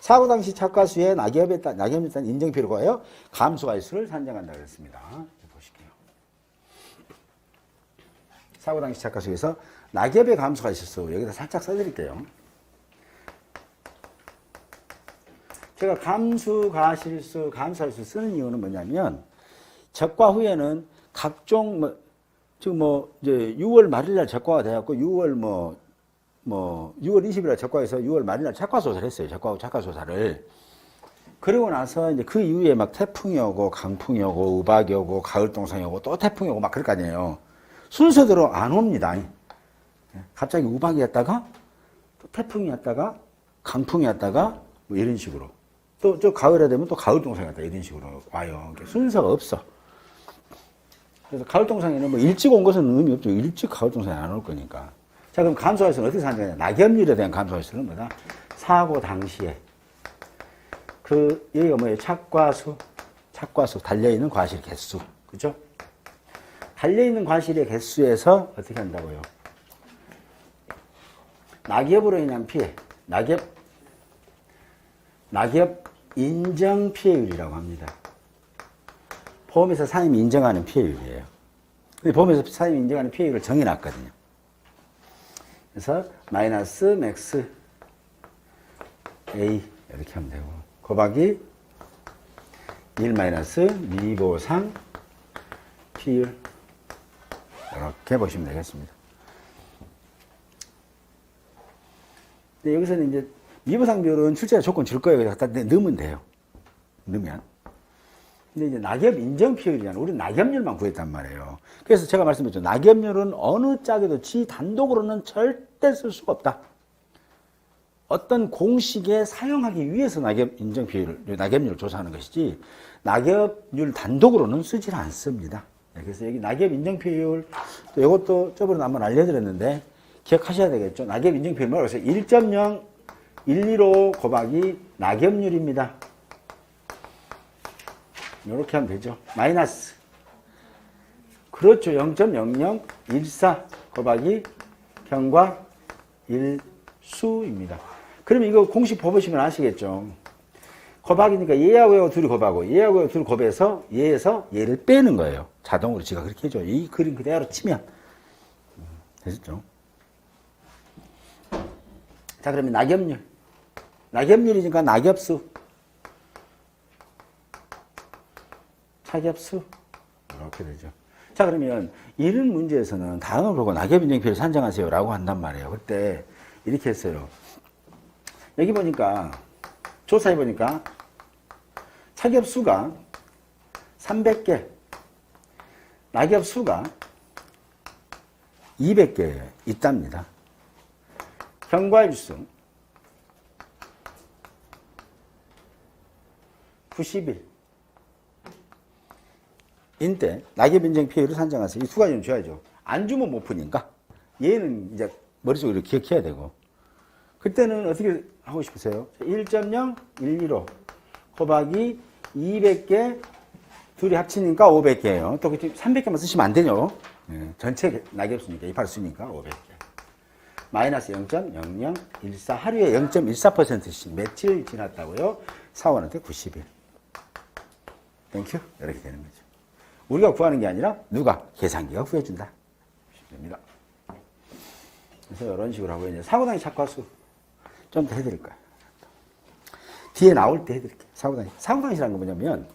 사고 당시 착과 수의 낙엽에 따 낙엽에 따른 인정 필요가요 감소할 수를 산정한다 그랬습니다. 보실게요. 사고 당시 착과 수에서 낙엽의 감소가 수 여기다 살짝 써드릴게요. 제가 감수, 가실수, 감소할 수 쓰는 이유는 뭐냐면 적과 후에는 각종 뭐 지금 뭐 이제 6월 말일 날 적과가 돼갖고 6월 뭐 뭐 6월 20일날 적과에서 6월 말일날 착과 조사를 했어요. 적과하고 착과 조사를. 그러고 나서 이제 그 이후에 막 태풍이 오고 강풍이 오고 우박이 오고 가을 동상이 오고 또 태풍이 오고 막 그럴 거 아니에요. 순서대로 안 옵니다. 갑자기 우박이 왔다가 또 태풍이 왔다가 강풍이 왔다가 뭐 이런 식으로 또 저 가을에 되면 또 가을 동상이 왔다 이런 식으로 와요. 순서가 없어. 그래서 가을 동상에는 뭐 일찍 온 것은 의미 없죠. 일찍 가을 동상에 안올 거니까. 자, 그럼 감소할수는 어떻게 산정하냐? 낙엽률에 대한 감소할수는 뭐다? 사고 당시에. 그, 여기가 뭐예요? 착과수, 착과수, 달려있는 과실 개수. 그죠? 달려있는 과실의 개수에서 어떻게 한다고요? 낙엽으로 인한 피해. 낙엽, 낙엽 인정 피해율이라고 합니다. 보험에서 사임이 인정하는 피해율이에요. 보험에서 사임이 인정하는 피해율을 정해놨거든요. 그래서 마이너스 맥스 A 이렇게 하면 되고 곱하기 1 마이너스 미보상 피율 이렇게 보시면 되겠습니다. 근데 여기서는 이제 미보상 비율은 출제자 조건 줄 거예요. 갖다 넣으면 돼요. 넣으면. 근데 이제 낙엽 인정 피율이잖아요. 우리 낙엽률만 구했단 말이에요. 그래서 제가 말씀드렸죠. 낙엽률은 어느 짝에도 지 단독으로는 절대 쓸 수가 없다. 어떤 공식에 사용하기 위해서 낙엽 인정 비율, 낙엽률을 조사하는 것이지, 낙엽률 단독으로는 쓰질 않습니다. 네, 그래서 여기 낙엽 인정 비율, 또 이것도 저번에 한번 알려드렸는데, 기억하셔야 되겠죠. 낙엽 인정 비율 뭐라고 해서 1.0, 115 곱하기 낙엽률입니다. 이렇게 하면 되죠. 마이너스. 그렇죠. 0.0014 곱하기 경과 1수입니다. 그러면 이거 공식 보시면 아시겠죠. 곱하기니까 얘하고 얘하고 둘이 곱하고 얘하고 둘이 곱해서 얘에서 얘를 빼는 거예요. 자동으로 지가 그렇게 해줘. 이 그림 그대로 치면. 음, 되셨죠? 자, 그러면 낙엽률. 낙엽률이니까 낙엽수. 차겹수 이렇게 되죠. 자 그러면 이런 문제에서는 다음을 보고 낙엽 인정표를 산정하세요라고 한단 말이에요. 그때 이렇게 했어요. 여기 보니까 조사해 보니까 차겹 수가 300개, 낙엽 수가 200개 있답니다. 경과일수 90일. 인때 낙엽 인정 피해를 산정하세요. 이 두 가지는 줘야죠. 안 주면 못 푸니까 얘는 이제 머릿속으로 기억해야 되고 그때는 어떻게 하고 싶으세요? 1.0, 115 곱하기 200개 둘이 합치니까 500개예요. 또 300개만 쓰시면 안 되죠. 예, 전체 낙엽 수니까 이팔 수니까 500개. 마이너스 0.0014 하루에 0.14%씩 며칠 지났다고요? 사원한테 90일. 땡큐. 이렇게 되는 거죠. 우리가 구하는 게 아니라 누가? 계산기가 구해준다. 됩니다. 그래서 이런 식으로 하고 이제 사고당시 착과수 좀 더 해드릴 거예요. 뒤에 나올 때 해드릴게요. 사고당시. 사고당시라는 건 뭐냐면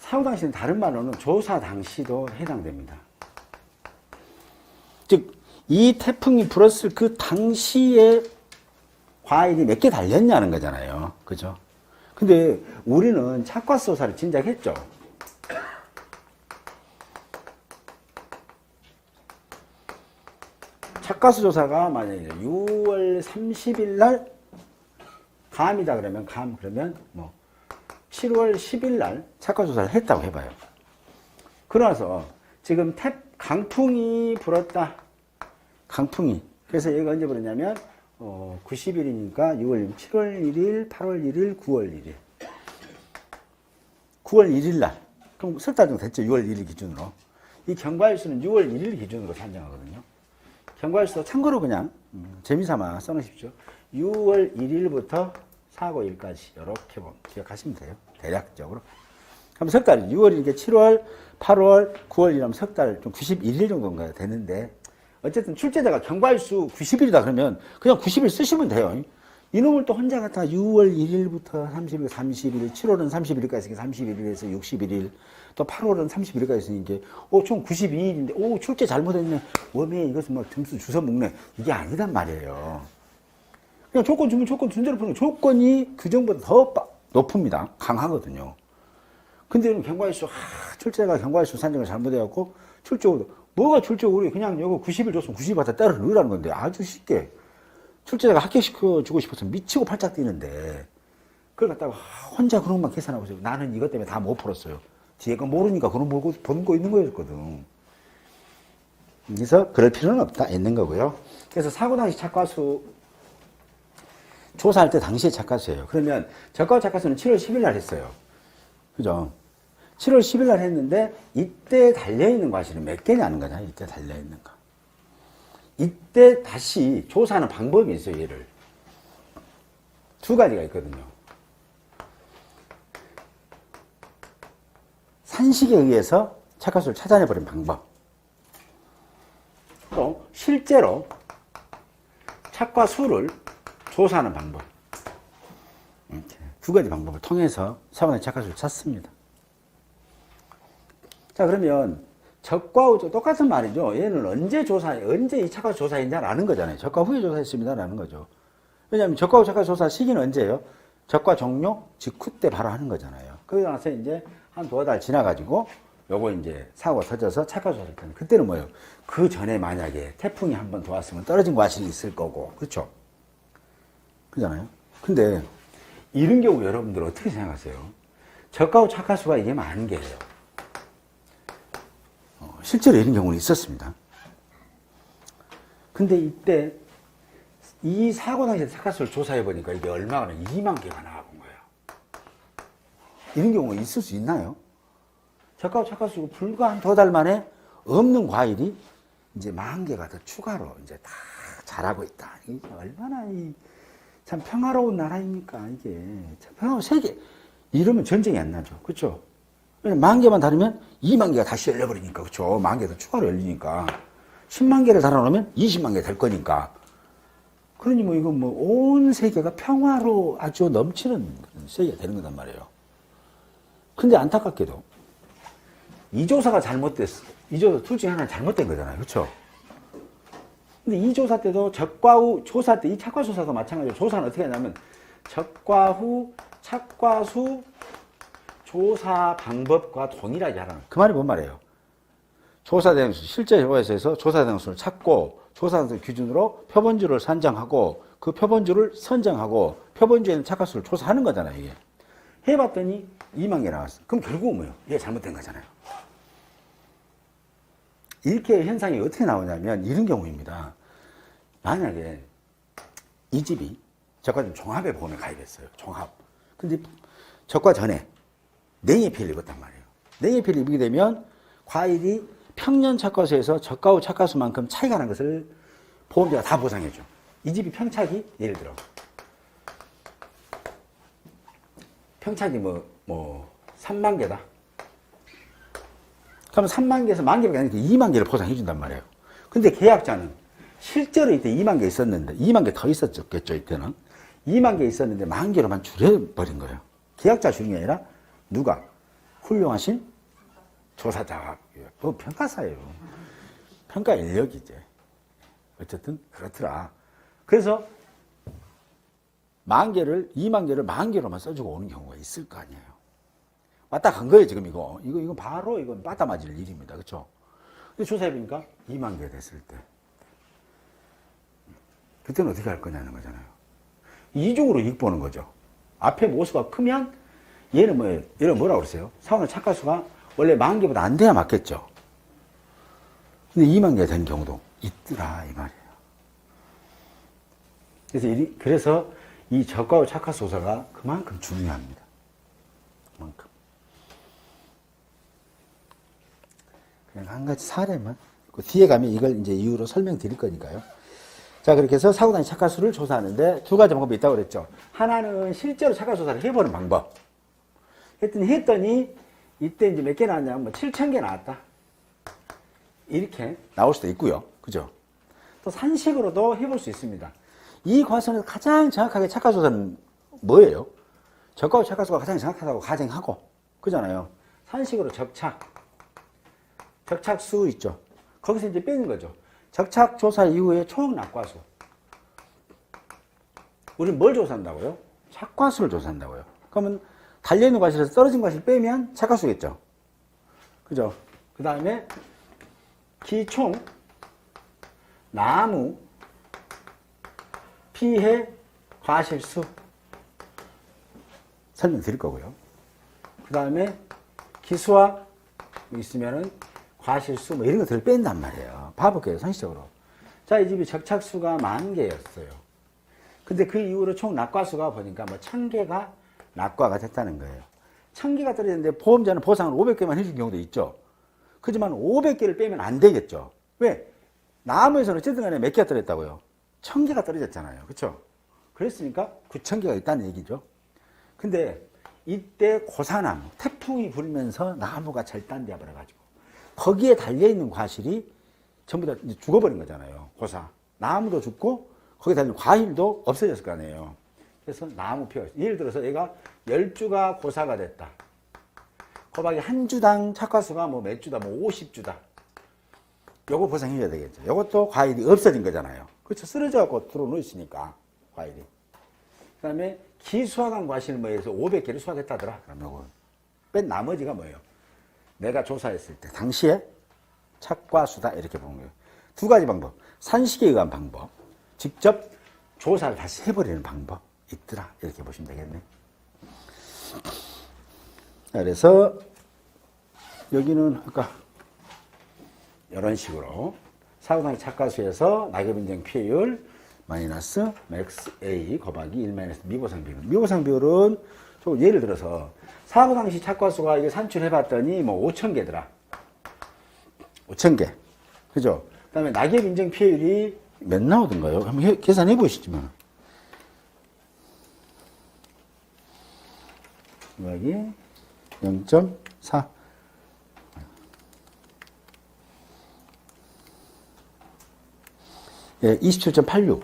사고당시는 다른 말로는 조사 당시도 해당됩니다. 즉, 이 태풍이 불었을 그 당시에 과일이 몇 개 달렸냐는 거잖아요. 그죠? 근데 우리는 착과수 조사를 진작 했죠. 착가수 조사가 만약에 6월 30일 날 감이다 그러면 감 그러면 뭐 7월 10일 날 착가 조사를 했다고 해봐요. 그러나서 지금 태 강풍이 불었다. 강풍이. 그래서 얘가 언제 불었냐면 어, 90일이니까 6월 7월 1일, 8월 1일, 9월 1일. 9월 1일 날. 그럼 석 달 정도 됐죠. 6월 1일 기준으로. 이 경과일수는 6월 1일 기준으로 산정하거든요. 경과일수 참고로 그냥 음, 재미삼아 써놓으십시오. 6월 1일부터 4고 1까지 이렇게 기억하시면 돼요. 대략적으로. 그럼 석 달, 6월이니까 7월, 8월, 9월이라면 석 달 좀 91일 정도인가 되는데 어쨌든 출제자가 경과일수 90일이다 그러면 그냥 90일 쓰시면 돼요. 이놈을 또 혼자 갖다 6월 1일부터 30일, 30일, 7월은 31일까지 있으니까 31일에서 61일, 또 8월은 31일까지 있으니까, 오, 총 92일인데, 오, 출제 잘못했네. 웜에 이것은 막 점수 주워 먹네. 이게 아니단 말이에요. 그냥 조건 주면 조건 준 대로 푸는. 조건이 규정보다 더 빠- 높습니다. 강하거든요. 근데 경과일수, 하, 출제가 경과일수 산정을 잘못해갖고, 출제로, 뭐가 출제로 그냥 이거 90일 줬으면 90일 받아 때려 넣으라는 건데, 아주 쉽게. 출제자가 합격시켜주고 싶어서 미치고 팔짝 뛰는데, 그걸 갖다가 혼자 그런 것만 계산하고 있어요. 나는 이것 때문에 다 못 풀었어요. 거 모르니까 그런 거 보고, 보는 거 있는 거였거든. 그래서 그럴 필요는 없다. 있는 거고요. 그래서 사고 당시 착과수 조사할 때 당시에 착과수예요. 그러면 저가 착과수는 7월 10일 날 했어요. 그죠? 7월 10일 날 했는데 이때 달려 있는 과실은 몇 개냐는 거냐, 이때 달려 있는 거. 이때 다시 조사하는 방법이 있어요, 얘를. 두 가지가 있거든요. 산식에 의해서 착화수를 찾아내버린 방법. 또 실제로 착과수를 조사하는 방법. 두 가지 방법을 통해서 사원의 착과수를 찾습니다. 자, 그러면 적과 후 똑같은 말이죠. 얘는 언제 조사, 언제 이 착과 조사했냐라는 거잖아요. 적과 후에 조사했습니다라는 거죠. 왜냐하면 적과 후 착과 조사 시기는 언제예요? 적과 종료 직후 때 바로 하는 거잖아요. 그러고 나서 이제 한 두어 달 지나가지고 요거 이제 사고 터져서 착과 조사할 때는 그때는 뭐예요? 그 전에 만약에 태풍이 한번 들어왔으면 떨어진 과실이 있을 거고, 그렇죠? 그잖아요. 근데 이런 경우 여러분들 어떻게 생각하세요? 적과 후 착과 수가 이게 게예요. 어, 실제로 이런 경우는 있었습니다. 근데 이때 이 사고 당시에 착화수를 조사해 보니까 이게 얼마나 2만 개가 거예요. 이런 경우가 있을 수 있나요? 저가 착화수 불과 한 두 달 만에 없는 과일이 이제 만 개가 더 추가로 이제 다 자라고 있다. 이게 얼마나 이 참 평화로운 나라입니까 이게 참 평화로운 세계 이러면 전쟁이 안 나죠, 그렇죠? 만 개만 다르면 2만 개가 다시 열려버리니까 그렇죠? 만 개 더 추가로 열리니까 10만 개를 달아놓으면 20만 개 될 거니까 그러니 뭐 이건 뭐 온 세계가 평화로 아주 넘치는 세계가 되는 거단 말이에요. 근데 안타깝게도 이 조사가 잘못됐어. 이 조사 둘 중에 하나 잘못된 거잖아요. 그렇죠? 근데 이 조사 때도 적과 후 조사 때 이 착과 조사도 마찬가지로 조사는 어떻게 하냐면 적과 후 착과 수 조사 방법과 동일하게 하라는 그 말이 뭔 말이에요? 조사 대응수 실제 조사에서 조사 대응수를 찾고 조사 대응수 기준으로 표본주를 산정하고 그 표본주를 선정하고 표본주에 있는 착화수를 조사하는 거잖아요 이게 해봤더니 2만 개 나왔어. 그럼 결국은 뭐예요? 이게 잘못된 거잖아요. 이렇게 현상이 어떻게 나오냐면 이런 경우입니다. 만약에 이 집이 저과 좀 종합에 보험에 가입했어요. 종합. 근데 저과 전에 냉해피해를 입었단 말이에요. 냉해피해를 입게 되면 과일이 평년 착과수에서 저가 후 착과수만큼 차이가 나는 것을 보험자가 다 보상해줘. 이 집이 평착이 예를 들어 평착이 뭐, 뭐 3만 개다. 그러면 3만 개에서 만 개가 아니라 2만 개를 보상해 준단 말이에요. 근데 계약자는 실제로 이때 2만 개 있었는데 2만 개 더 있었겠죠 이때는 2만 개 있었는데 만 개로만 줄여버린 거예요. 계약자 중이 아니라 누가 훌륭하신 조사자가 뭐 평가사예요. 평가 인력이지. 어쨌든 그렇더라. 그래서 만 개를 2만 개를 만 개로만 써주고 오는 경우가 있을 거 아니에요. 왔다 간 거예요 지금 이거. 이거 이거 바로 이건 빠따 맞을 일입니다. 그렇죠? 근데 조사해 보니까 2만 개 됐을 때 그때는 어떻게 할 거냐는 거잖아요. 이중으로 이익 보는 거죠. 앞에 모수가 크면 얘는 뭐예요? 얘는 뭐라고 그러세요? 사원의 착가수가 원래 만 개보다 안 돼야 맞겠죠. 근데 2만 개 된 경우도 있더라 이 말이에요. 그래서 이, 그래서 이 적과의 착화 소사가 그만큼 중요합니다. 그만큼. 그냥 한 가지 사례만 그 뒤에 가면 이걸 이제 이유로 설명드릴 거니까요. 자, 그렇게 해서 사고당시 착화수를 조사하는데 두 가지 방법이 있다고 그랬죠. 하나는 실제로 착화 조사를 해보는 방법. 했더니, 했더니, 이때 이제 몇 개 나왔냐면 뭐 7천 개 나왔다. 이렇게 나올 수도 있고요. 그죠? 또 산식으로도 해볼 수 있습니다. 이 과정에서 가장 정확하게 착화 조사는 뭐예요? 적과후 착화수가 가장 정확하다고 가정하고, 그잖아요. 산식으로 적착. 적착수 있죠. 거기서 이제 빼는 거죠. 적착 조사 이후에 총 낙과수. 우리는 뭘 조사한다고요? 착과수를 조사한다고요. 그러면 달려있는 과실에서 떨어진 과실 빼면 착과수겠죠. 그죠? 그 다음에 기총, 나무, 피해, 과실수 설명드릴 거고요. 그 다음에 기수와 있으면은 과실수 뭐 이런 것들을 뺀단 말이에요. 봐볼게요, 상식적으로. 자, 이 집이 적착수가 만 개였어요. 근데 그 이후로 총 낙과수가 보니까 뭐 천 개가 낙과가 됐다는 거예요. 천 개가 떨어졌는데 보험자는 보상을 500개만 해준 경우도 있죠. 그지만 500개를 빼면 안 되겠죠. 왜? 나무에서는 어쨌든 간에 몇 개가 떨어졌다고요? 천 개가 떨어졌잖아요. 그쵸? 그랬으니까 9천 개가 있다는 얘기죠. 근데 이때 고사나무, 태풍이 불면서 나무가 절단되어 버려 가지고 거기에 달려 있는 과실이 전부 다 죽어버린 거잖아요. 고사. 나무도 죽고 거기에 달린 과일도 없어졌을 거 아니에요. 그래서 나무 피워. 예를 들어서 얘가 10주가 고사가 됐다. 거박이 한 주당 착화수가 뭐 몇 주다, 뭐 50주다. 요거 보상해줘야 되겠죠. 요것도 과일이 없어진 거잖아요. 그렇죠. 쓰러져갖고 들어놓으시니까, 과일이. 그 다음에 기수화관 과실 뭐에서 500개를 수확했다더라. 그럼 요거. 뺀 나머지가 뭐예요? 내가 조사했을 때, 당시에 착과수다. 이렇게 보는 거예요. 두 가지 방법. 산식에 의한 방법. 직접 조사를 다시 해버리는 방법. 있더라. 이렇게 보시면 되겠네. 자, 그래서 여기는 아까 이런 식으로 사고당의 착과수에서 낙엽 인정 피해율 마이너스 맥스 A 곱하기 1 마이너스 미보상 비율. 미보상 비율은 좀 예를 들어서 사고 당시 착과수가 이게 산출해 봤더니 뭐 5천 개더라. 5천 개. 그죠? 그 다음에 낙엽 인정 피해율이 몇 나오던가요? 한번 해- 계산해 보시지만. 여기 0.4. 예, 27.86.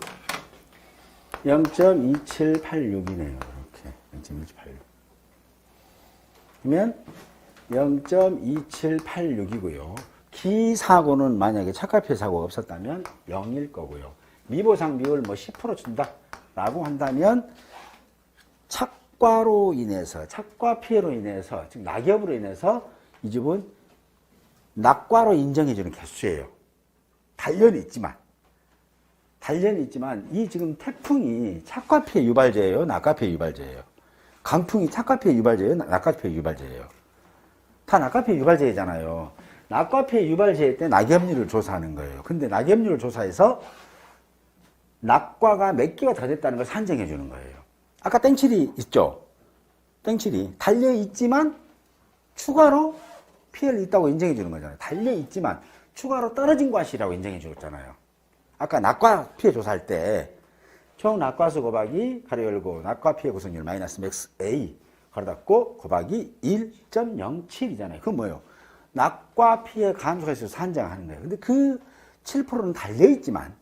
0.2786이네요. 이렇게. 0.2786. 그러면 0.2786이고요. 기사고는 만약에 착각피해 사고가 없었다면 0일 거고요. 미보상 비율 뭐 10% 준다. 라고 한다면 착과로 인해서, 착과 피해로 인해서, 즉 낙엽으로 인해서 이 집은 낙과로 인정해주는 개수예요. 단련이 있지만. 단련이 있지만 이 지금 태풍이 착과 피해 유발제예요, 낙과 피해 유발제예요. 강풍이 착과 피해 유발제예요, 낙과 피해 유발제예요. 다 낙과 피해 유발제잖아요. 낙과 피해 유발제 때 낙엽률을 조사하는 거예요. 근데 낙엽률을 조사해서 낙과가 몇 개가 더 됐다는 걸 산정해 주는 거예요. 아까 땡칠이 있죠? 땡칠이 달려 있지만 추가로 피해를 있다고 인정해 주는 거잖아요. 달려 있지만 추가로 떨어진 과실이라고 인정해 줬잖아요. 아까 낙과 피해 조사할 때 총 낙과수 곱하기 가로 열고 낙과 피해 구성률 마이너스 맥스 A 가로 닫고 곱하기 1.07이잖아요. 그건 뭐예요? 낙과 피해 감소가 있어서 산정하는 거예요. 근데 그 7%는 달려있지만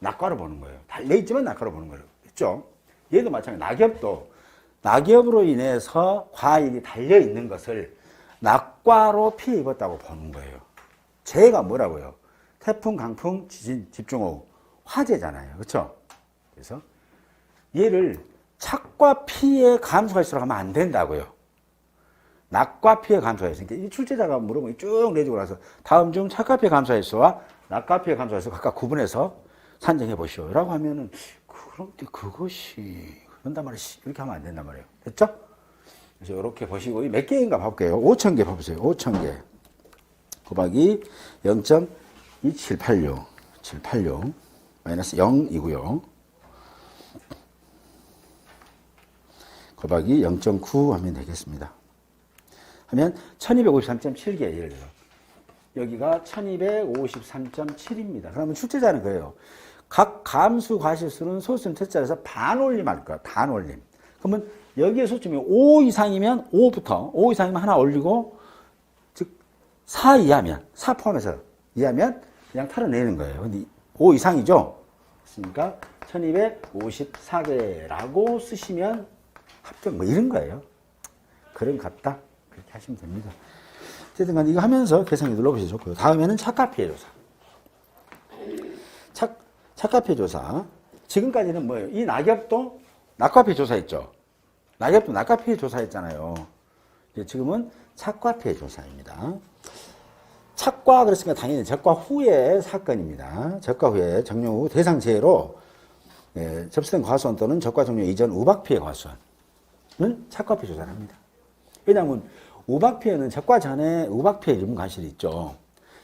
낙과로 보는 거예요. 달려있지만 낙과로 보는 거예요. 그죠? 얘도 마찬가지. 낙엽도 낙엽으로 인해서 과일이 달려있는 것을 낙과로 피해 입었다고 보는 거예요. 재해가 뭐라고요? 태풍, 강풍, 지진, 집중호우, 화재잖아요. 그렇죠? 그래서 얘를 착과 피해 감소할수록 하면 안 된다고요. 낙과 피해 감소할수. 그러니까 이 출제자가 물어보면 쭉 내주고 나서 다음 중 착과 피해 감소할수와 낙과 피해 감소할수 각각 구분해서 산정해 보시오라고 하면은 그런데 그것이 그런단 말이지 이렇게 하면 안 된단 말이에요. 됐죠? 그래서 이렇게 보시고 몇 개인가 볼게요. 5천 개 봐보세요. 5천 개 곱하기 0.2786 786 마이너스 0이고요. 곱하기 0.9 하면 되겠습니다. 하면 1253.7개 예를 들어. 여기가 1253.7입니다. 그러면 출제자는 그래요. 각 감수 과실수는 소수는 퇴짜에서 반올림할 거야. 반올림. 그러면 여기에 소점이 5 이상이면 5부터 5 이상이면 하나 올리고 즉 4 이하면 4 포함해서 이하면 그냥 털어내는 거예요. 근데 5 이상이죠. 그러니까 1254개라고 쓰시면 합격 뭐 이런 거예요. 그런 같다. 그렇게 하시면 됩니다. 어쨌든 간에 이거 하면서 계산기 눌러보시면 좋고요. 다음에는 착가 피해 조사. 착, 착가 피해 조사. 지금까지는 뭐예요? 이 낙엽도 낙과 피해 조사했죠. 낙엽도 낙과 피해 조사했잖아요. 지금은 착과 피해 조사입니다. 착과 그랬으니까 당연히 적과 후의 사건입니다. 적과 후에 정령 후 대상 제외로 예, 접수된 과수원 또는 적과 종료 이전 우박 피해 과수원은 착과 피해 조사를 합니다. 왜냐하면 우박 피해는 적과 전에 우박 피해 유무 과실이 있죠.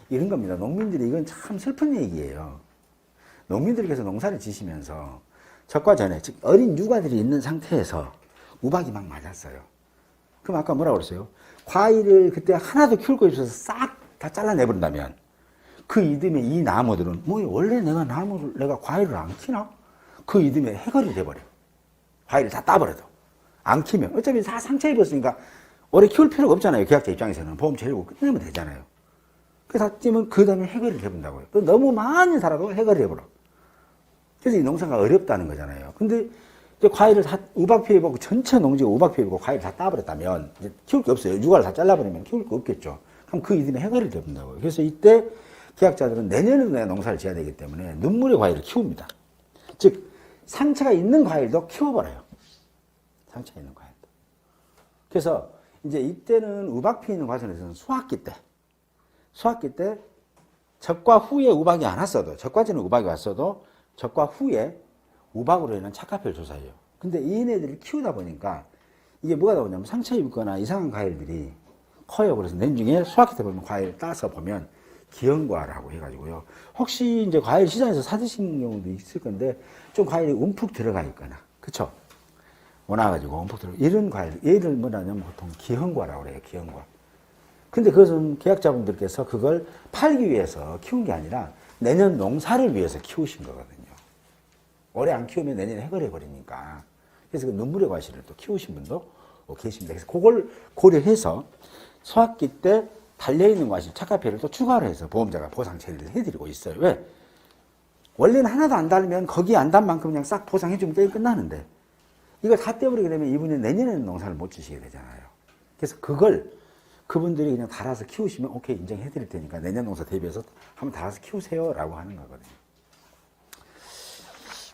이런 겁니다. 농민들이 이건 참 슬픈 얘기예요. 농민들께서 농사를 지시면서 적과 전에 즉 어린 육아들이 있는 상태에서 우박이 막 맞았어요. 그럼 아까 뭐라고 그랬어요? 과일을 그때 하나도 키울 거 없어서 싹 다 잘라내버린다면 그 이듬해 이 나무들은 뭐 원래 내가 나무를 내가 과일을 안 키나? 그 이듬해 해거리 돼버려. 과일을 다 따버려도 안 키면 어차피 다 상처 입었으니까 오래 키울 필요가 없잖아요. 계약자 입장에서는 보험 처리고 끝내면 되잖아요. 그래서 다 찌면 그 다음에 해거리를 해본다고요. 또 너무 많이 살아도 해거리를 해버려. 그래서 이 농사가 어렵다는 거잖아요. 근데 과일을 다 우박 피해 보고 전체 농지가 우박 피해 보고 과일 다 따버렸다면 키울 게 없어요. 육아를 다 잘라버리면 키울 거 없겠죠. 그럼 그 이듬해 해거리를 해본다고요. 그래서 이때 계약자들은 내년에도 내가 농사를 지어야 되기 때문에 눈물의 과일을 키웁니다. 즉 상처가 있는 과일도 키워버려요. 상처가 있는 과일도. 그래서 이제 이때는 우박 피는 과정에서는 수학기 때, 수학기 때 적과 후에 우박이 안 왔어도, 적과 전에 우박이 왔어도 적과 후에 우박으로 인한 착화별 조사예요. 근데 이네들을 키우다 보니까 이게 뭐가 나오냐면 상처 입거나 이상한 과일들이 커요. 그래서 수학기 때 보면 과일 따서 보면 기형과라고 해가지고요. 혹시 이제 과일 시장에서 사드신 경우도 있을 건데 좀 과일이 움푹 들어가 있거나, 그쵸? 원화가지고 움푹 들어가. 이런 과일, 얘를 뭐냐면 보통 기형과라고 그래요. 기형과. 근데 그것은 계약자분들께서 그걸 팔기 위해서 키운 게 아니라 내년 농사를 위해서 키우신 거거든요. 올해 안 키우면 내년에 해결해 버리니까. 그래서 그 눈물의 과실을 또 키우신 분도 계십니다. 그래서 그걸 고려해서 소학기 때 달려있는 과실, 착화폐를 또 추가로 해서 보험자가 보상 처리를 해드리고 있어요. 왜? 원래는 하나도 안 달면 거기 안 단 만큼 그냥 싹 보상해주면 게임 끝나는데 이걸 다 떼버리게 되면 이분이 내년에는 농사를 못 지시게 되잖아요. 그래서 그걸 그분들이 그냥 달아서 키우시면 오케이 인정해 드릴 테니까 내년 농사 대비해서 한번 달아서 키우세요 라고 하는 거거든요.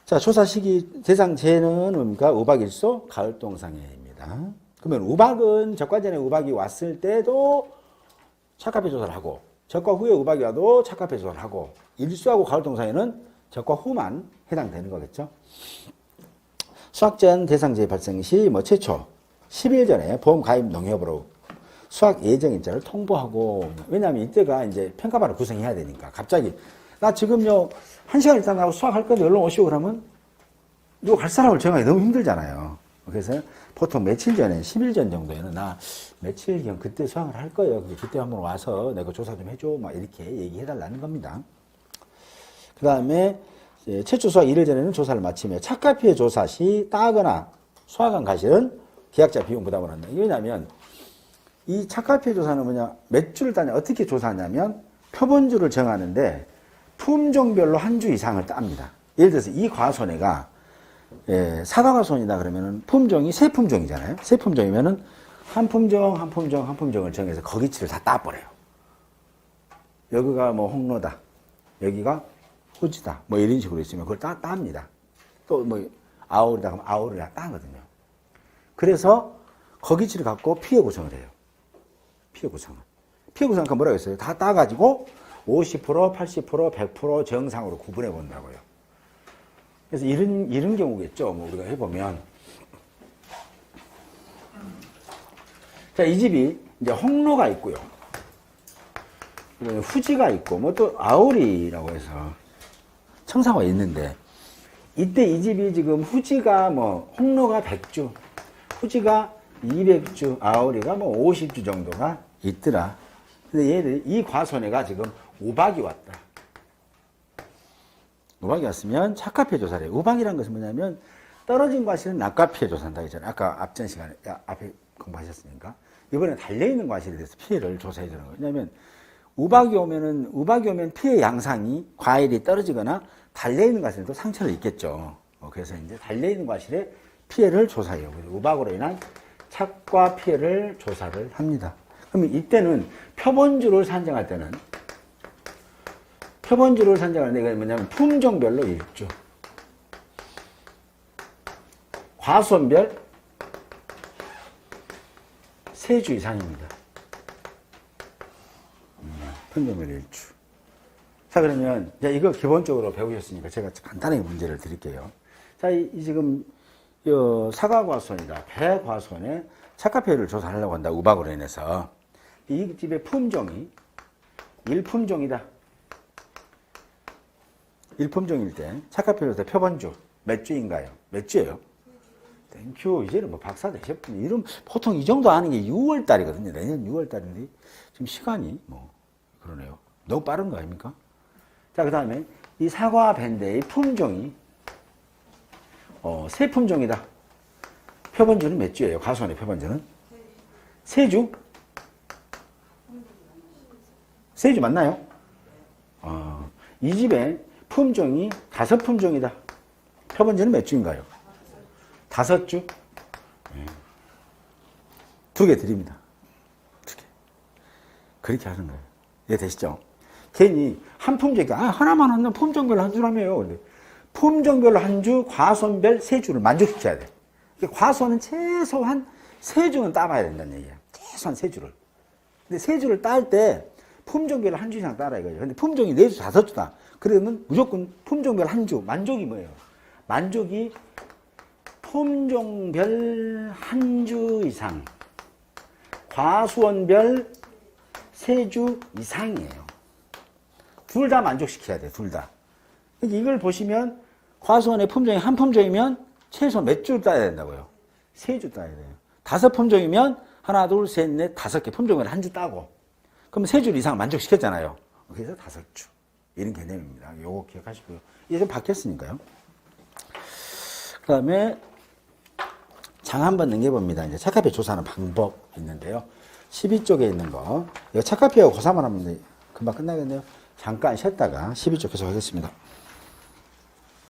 자, 조사 시기 대상 제는 뭡니까? 우박일소 가을동상해입니다. 그러면 우박은 적과 전에 우박이 왔을 때도 착화표 조사를 하고 적과 후에 우박이 와도 착화표 조사를 하고 일수하고 가을동상에는 적과 후만 해당되는 거겠죠. 수학전 대상제 발생 시 뭐 최초 10일 전에 보험 가입 농협으로 수학 예정 일자를 통보하고 왜냐하면 이때가 이제 평가반을 구성해야 되니까 갑자기 나 지금요 한 시간 있다 나고 수학할 건데 얼른 오시오 그러면 누구 갈 사람을 정하기 너무 힘들잖아요. 그래서 보통 며칠 전에 10일 전 정도에는 나 며칠 경 그때 수학을 할 거예요. 그때 한번 와서 내가 조사 좀 해줘 막 이렇게 얘기해 달라는 겁니다. 그 다음에 최초 수학 1일 전에는 조사를 마치며 착가 피해 조사 시 따거나 수학한 가실은 계약자 비용 부담을 한다. 왜냐하면 이 착가 피해 조사는 뭐냐 몇 주를 따냐 어떻게 조사하냐면 표본주를 정하는데 품종별로 한 주 이상을 땁니다. 예를 들어서 이 과손해가 예, 사과과손이다 그러면은 품종이 세 품종이잖아요. 세 품종이면은 한 품종, 한 품종, 한 품종을 정해서 거기치를 다 따버려요. 여기가 뭐 홍로다. 여기가 후지다. 뭐 이런 식으로 있으면 그걸 따, 따입니다. 또 뭐 아우르다 그러면 아우르를 다 따거든요. 그래서 거기치를 갖고 피해 구성을 해요. 피해 구성을. 피해 구성은 뭐라고 했어요? 다 따가지고 50%, 80%, 100% 정상으로 구분해 본다고요. 그래서 이런, 이런 경우겠죠. 뭐 우리가 해보면. 자, 이 집이 이제 홍로가 있고요. 후지가 있고, 뭐 또 아우리라고 해서 청사가 있는데, 이때 이 집이 지금 후지가 뭐, 홍로가 100주, 후지가 200주, 아우리가 뭐 50주 정도가 있더라. 근데 얘들, 이 과손해가 지금 우박이 왔다. 우박이 왔으면 착화 피해 조사를 해요. 우박이란 것은 뭐냐면 떨어진 과실은 낙과 피해 조사한다 했잖아요. 아까 앞전 시간에 야, 앞에 공부하셨으니까 이번에 달려 있는 과실에 대해서 피해를 조사해 주는 거예요. 왜냐하면 우박이 오면은 우박이 오면 피해 양상이 과일이 떨어지거나 달려 있는 과실도 상처를 입겠죠. 어, 그래서 이제 달려 있는 과실에 피해를 조사해요. 우박으로 인한 착과 피해를 조사를 합니다. 그러면 이때는 표본주를 산정할 때는 표본주를 산정하는 데가 뭐냐면 품종별로 일주 과수원별 세주 이상입니다. 음, 품종별 일주. 자 그러면 이제 이거 기본적으로 배우셨으니까 제가 간단하게 문제를 드릴게요. 자, 이, 이 지금 요 사과과수원이다 배과수원에 착화폐를 조사하려고 한다 우박으로 인해서 이 집의 품종이 일품종이다. 일품종일 때 착화표로 때 표본주 몇 주인가요? 몇 주예요? 땡큐 이제는 뭐 박사 되셨군요. 이름 보통 이 정도 아는 게 6월 달이거든요. 내년 6월 달인데 지금 시간이 뭐 그러네요. 너무 빠른 거 아닙니까? 자 그 다음에 이 사과 밴드의 품종이 어, 세 품종이다. 표본주는 몇 주예요? 가수원의 표본주는 세 주? 세 주 맞나요? 어, 이 집에 품종이 다섯 품종이다. 표본주는 몇 주인가요? 다섯 주? 두개 드립니다. 두 개. 그렇게 하는 거예요. 이해되시죠? 괜히 한 품종이, 아, 하나만 하면 품종별로 한 주라며요. 근데 품종별로 한 주, 과수원별 세 주를 만족시켜야 돼. 그러니까 과수원은 최소한 세 주는 따봐야 된다는 얘기야. 최소한 세 주를. 근데 세 주를 딸 때 품종별로 한 주 이상 따라 이거죠. 근데 품종이 네 주, 다섯 주다. 그러면 무조건 품종별 한 주. 만족이 뭐예요? 만족이 품종별 한 주 이상, 과수원별 세 주 이상이에요. 둘 다 만족시켜야 돼, 둘 다. 그러니까 이걸 보시면 과수원의 품종이 한 품종이면 최소 몇 주 따야 된다고요? 세 주 따야 돼요. 다섯 품종이면 하나, 둘, 셋, 넷, 다섯 개 품종을 한 주 따고 그럼 세주 이상 만족시켰잖아요. 그래서 다섯 주. 이런 개념입니다. 요거 기억하시고요. 이제 좀 바뀌었으니까요. 그 다음에 장 한번 넘겨봅니다. 이제 착화표 조사하는 방법 있는데요. 12쪽에 있는 거. 이거 착화표하고 고사만 하면 금방 끝나겠네요. 잠깐 쉬었다가 12쪽 계속 하겠습니다.